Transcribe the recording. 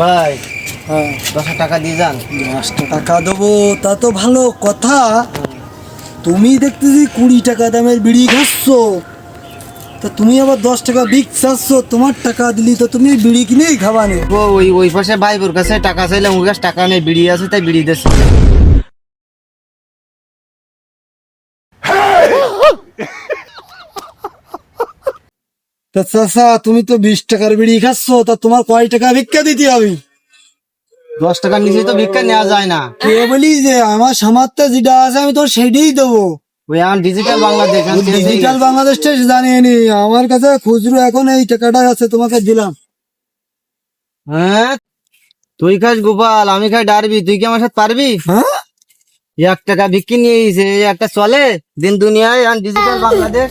ভাই হ্যাঁ। দশ টাকা দিয়ে যান। দশটা টাকা দেবো তা তো ভালো কথা। তুমি দেখতেছি কুড়ি টাকা দামের বিড়ি খাচ্ছ। তা তুমি আবার দশ টাকা বিক চাচ্ছ তোমার টাকা দিলি তো তুমি বিড়ি কিনেই খাবা নে। ও ওই ওই পাশে ভাইবোর কাছে টাকা চাইলাম ওর কাছে টাকা নেই বিড়ি আছে তাই বিড়ি দিচ্ছে। তা চাচা তুমি তো বিশ টাকার বিড়ি খাচ্ছ তা তোমার কয় টাকা ভিক্ষা দিতে হবে? দশ টাকার নিচে তো ভিক্ষা নেওয়া যায় না। কে বলি যে আমার সামর্থ্য যেটা আছে আমি তো সেটাই দেবো। ওই এখন ডিজিটাল বাংলাদেশ ডিজিটাল। বাংলাদেশটা জানিয়ে আমার কাছে খুচরো এখন এই টাকাটা আছে তোমাকে দিলাম। হ্যাঁ? তুই খাস গোপাল আমি খাই ডারবি তুই কি আমার সাথে পারবি? হ্যাঁ? এক টাকা বিক্রি নিয়ে একটা চলে দিন দুনিয়ায় ডিজিটাল বাংলাদেশ।